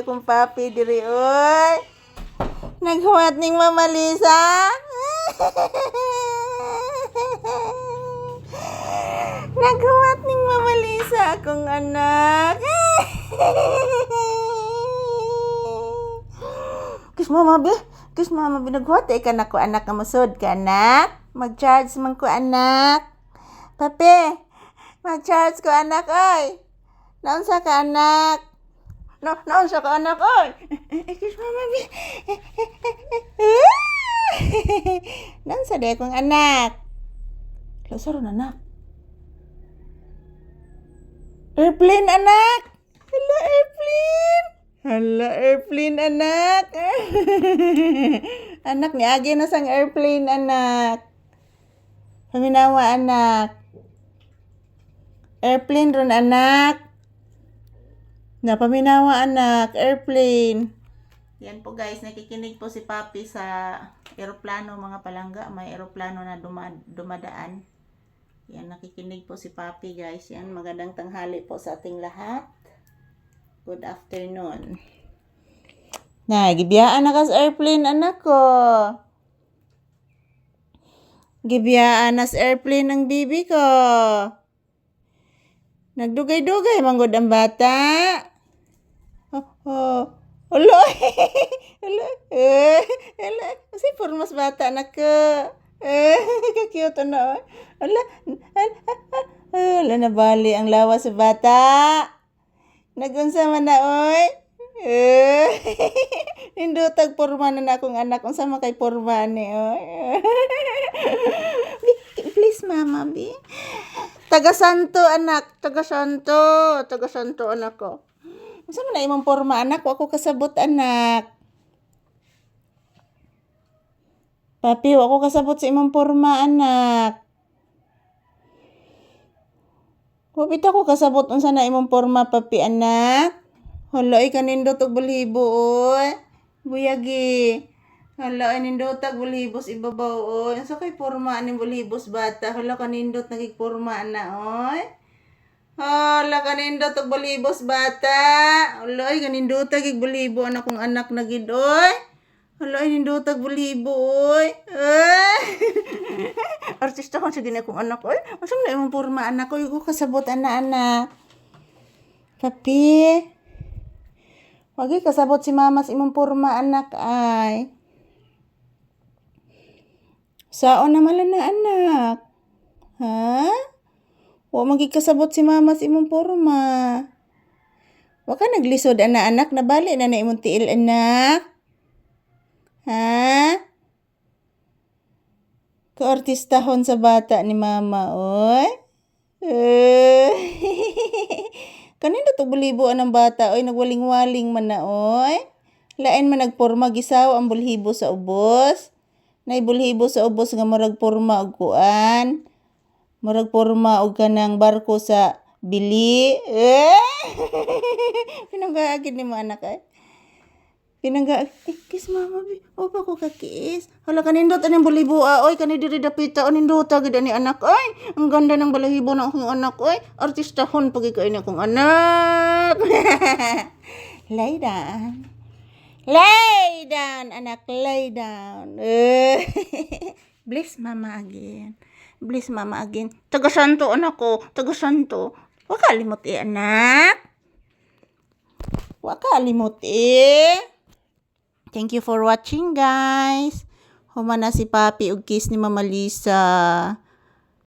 akong papi diri oy. Naghuwat ning Mama Lisa. Naghuwat ning Mama Lisa akong anak. Kus mama be, kus mama binaghuwat ay ka na ko anak ka masod ka anak. Mag-charge man ko anak. Pape, mag-charge ko anak oy. Naunsa ka anak? No, naunsa ka anak oy. Eh, kus mama be. Naunsa de kong anak? Lasaro na anak. Airplane anak. Hello airplane. Hello airplane anak. anak ni agi na sang airplane anak. Paminawa anak. Airplane ron anak. Napaminawa anak, airplane. Yan po guys, nakikinig po si Papi sa eroplano mga palangga. May eroplano na duma- dumadaan. Yan, nakikinig po si Papi guys. Yan, magandang tanghali po sa ating lahat. Good afternoon. Na, gibiyaan na ka sa airplane anak ko. Gibiyaan na sa airplane ng bibi ko. Nagdugay-dugay manggod ang bata. Oh, oh. Alo, alo, eh, alo, kasi formas bata na ko. Eh, kakiyot na. Ala, ala, na bali ang lawa sa bata. Nagunsa man na, oy. Eh, Nindutag porma na na akong anak. Unsa man kay porma ni, oy. Please, mama, bi. Taga Santo, anak. Taga Santo. Taga Santo, anak ko. Unsa man na imong porma, anak? Wa ko kasabot, anak. Papi, wa ko kasabot sa imong porma, anak. Wapit ako kasabot unsa na imong porma, papi, anak. Hala, ay kanindot og balibo, oy. Buyagi. Hala, nindot og balibos ibabaw, oy. Unsa kay porma aning balibos bata? Hala, kanindot nagig porma na, oy. Hala, kanindot og balibos bata. Hala, ay kanindot og balibo anak kong anak na gid, oy. Hala, ay nindot og balibo, oy. Ah! Artista ko sa gina kong anak, oy. Unsa na imong porma anak, oy. Ko kasabot ana anak. Papi. Wagi kasabot si mama sa imong porma anak ay. Saon naman na anak. Ha? Wa magi kasabot si mama sa imong porma. Wa ka naglisod ana anak na bali na na imong tiil anak. Ha? Kaartistahon sa bata ni mama, oy. Eh. Kanino to bulibuan ng bata, oy, nagwaling-waling man na, oy. Lain man nagporma gisaw ang bulhibo sa ubos. Nay bulhibo sa ubos nga murag porma og kuan. Murag porma og kanang barko sa bili. Eh! Pinanggaagid ni mo anak ay. Pinangga, eh, kiss mama, bi. O pa ko kakis. Hala, kanindot anong bulibo, ah. Oy, kani diri dapita, anindot agad ani anak. Oy, ang ganda ng balahibo ng akong anak. Oy, artistahon ni akong anak. lay down. Lay down, anak, lay down. Eh. Bless mama again. Bless mama again. Taga santo, anak ko. Taga santo. Huwag kalimot eh, anak. Huwag kalimot eh. Thank you for watching, guys. Humana si Papi ug kiss ni Mama Lisa.